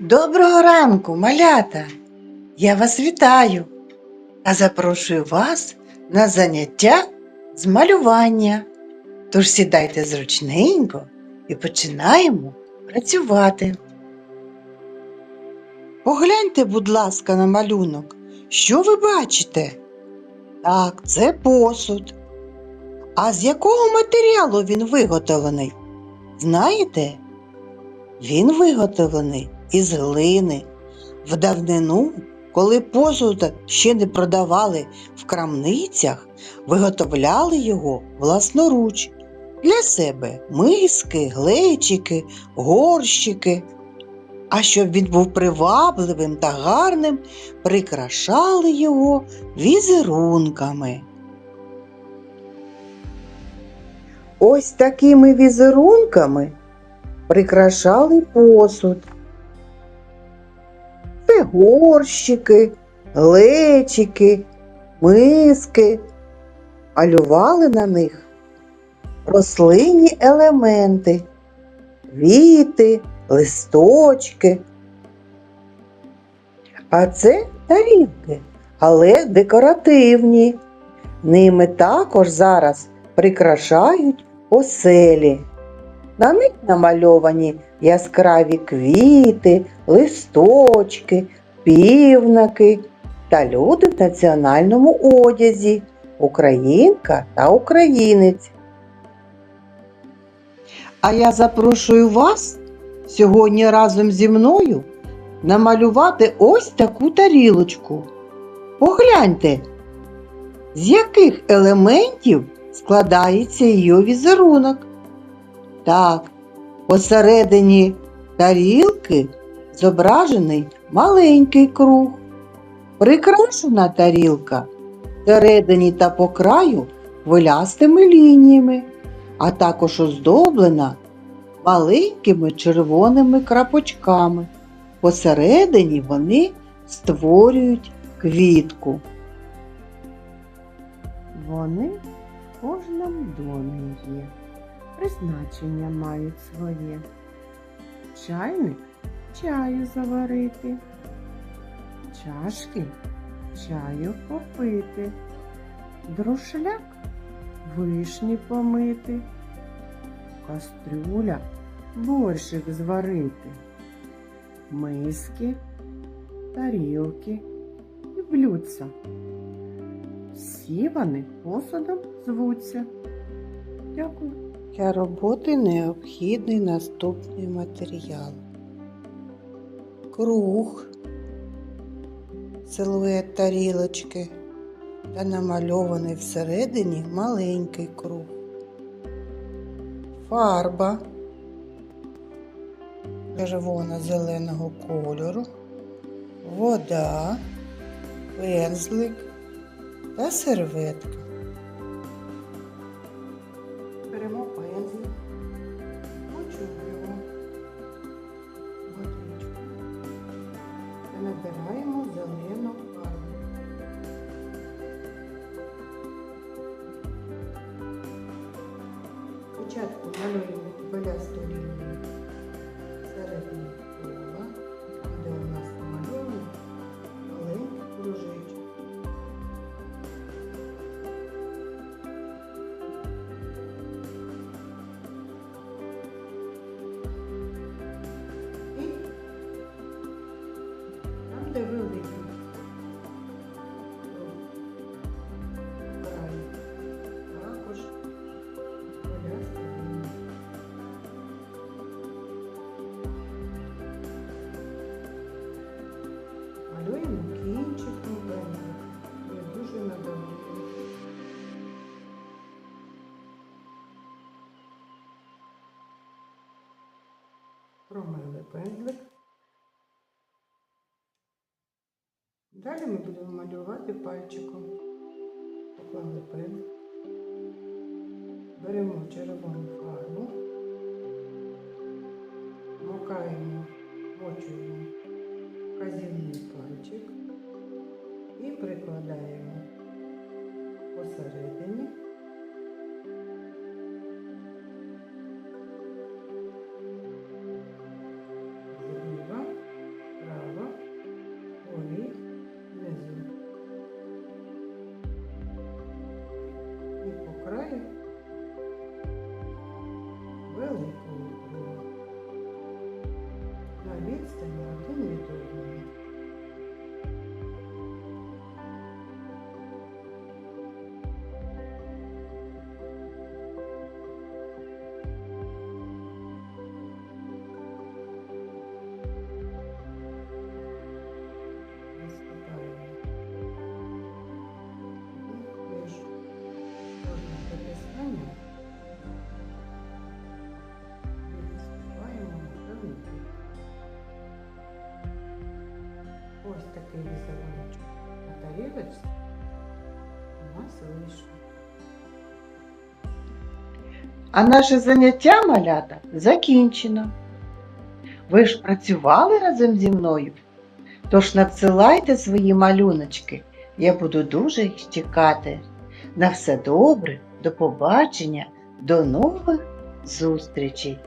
Доброго ранку, малята! Я вас вітаю та запрошую вас на заняття з малювання. Тож сідайте зручненько і починаємо працювати. Погляньте, будь ласка, на малюнок. Що ви бачите? Так, це посуд. А з якого матеріалу він виготовлений? Знаєте? Він виготовлений із глини. В давнину, коли посуд ще не продавали в крамницях, виготовляли його власноруч для себе миски, глечики, горщики. А щоб він був привабливим та гарним, прикрашали його візерунками. Ось такими візерунками прикрашали посуд. Це горщики, глечики, миски, малювали на них рослинні елементи, квіти, листочки. А це тарілки, але декоративні. Ними також зараз прикрашають оселі. На них намальовані яскраві квіти, листочки, півнаки та люди в національному одязі, українка та українець. А я запрошую вас сьогодні разом зі мною намалювати ось таку тарілочку. Погляньте, з яких елементів складається її візерунок. Так, посередині тарілки зображений маленький круг. Прикрашена тарілка всередині та по краю хвилястими лініями, а також оздоблена маленькими червоними крапочками. Посередині вони створюють квітку. Вони в кожному домі є, призначення мають своє. Чайник чаю заварити, чашки чаю попити, друшляк вишні помити, кастрюля борщик зварити, миски, тарілки і блюдця. Всі вони посудом звуться. Дякую. Для роботи необхідний наступний матеріал. Круг, силует тарілочки та намальований всередині маленький круг. Фарба червоно-зеленого кольору, вода, пензлик та серветка. Та набираємо зелену фарбу. Спочатку малюємо белясту лінію середини Далі ми будемо малювати пальчиком. Поклали пен. Беремо червону фарбу, макаємо, мочуємо вказівний пальчик і прикладаємо посередині Right. Скибочці у нас вийшло. А наше заняття малята закінчено. Ви ж працювали разом зі мною? Тож надсилайте свої малюночки. Я буду дуже їх чекати. На все добре, до побачення, до нових зустрічей!